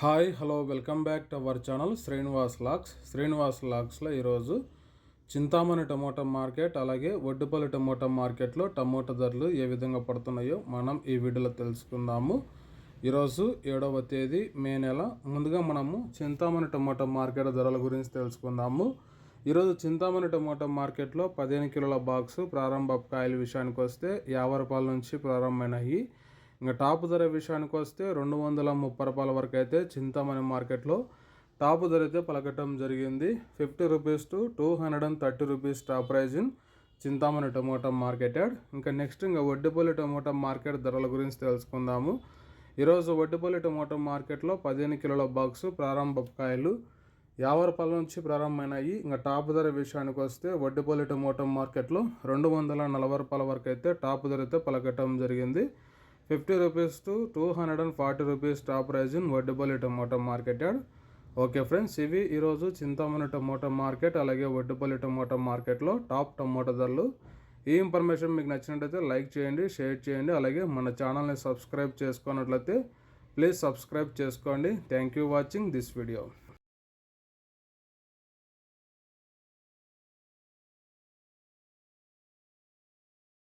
Hi hello welcome back to our channel Srinivas lakhs. Srinivas లాక్స్లో ఈరోజు Chintamani tomato market అలాగే Oddupalli tomato మార్కెట్లో టమోటా ధరలు ఏ విధంగా పడుతున్నాయో మనం ఈ వీడియోలో తెలుసుకుందాము. ఈరోజు ఏడవ తేదీ మే నెల. ముందుగా మనము చింతామణి టమోటా మార్కెట్ ధరల గురించి తెలుసుకుందాము. ఈరోజు చింతామణి టమోటా మార్కెట్లో పదిహేను కిలోల బాక్సు ప్రారంభ కాయల విషయానికి వస్తే యాభై రూపాయల నుంచి ప్రారంభమైనాయి. ఇంకా టాప్ ధర విషయానికి వస్తే రెండు వందల ముప్పై రూపాయల వరకు అయితే చింతామణి మార్కెట్లో టాప్ ధర అయితే పలకటం జరిగింది. Fifty rupees to two hundred and thirty rupees top price in Chintamani tomato marketed ఇంకా నెక్స్ట్ ఇంకా వడ్డిపల్లి టమోటా మార్కెట్ ధరల గురించి తెలుసుకుందాము. ఈరోజు వడ్డిపల్లి టమోటా మార్కెట్లో పదిహేను కిలోల బాక్సు ప్రారంభ కాయలు యాభై రూపాయల నుంచి ప్రారంభమైనాయి. ఇంకా టాప్ ధర విషయానికి వస్తే వడ్డిపల్లి టమోటా మార్కెట్లో రెండు వందల నలభై రూపాయల వరకు అయితే టాప్ ధర అయితే పలకటం జరిగింది. Fifty rupees to two hundred and forty rupees top price in tomato tomato yard okay friends ఇవి ఈరోజు చింతామణి టమోటా మార్కెట్ అలాగే వడ్డుపల్లి టమోటా మార్కెట్లో టాప్ టమోటా ధరలు. ఈ ఇన్ఫర్మేషన్ మీకు నచ్చినట్లయితే లైక్ చేయండి షేర్ చేయండి అలాగే మన ఛానల్ని సబ్స్క్రైబ్ చేసుకున్నట్లయితే ప్లీజ్ సబ్స్క్రైబ్ చేసుకోండి. Thank you watching this video.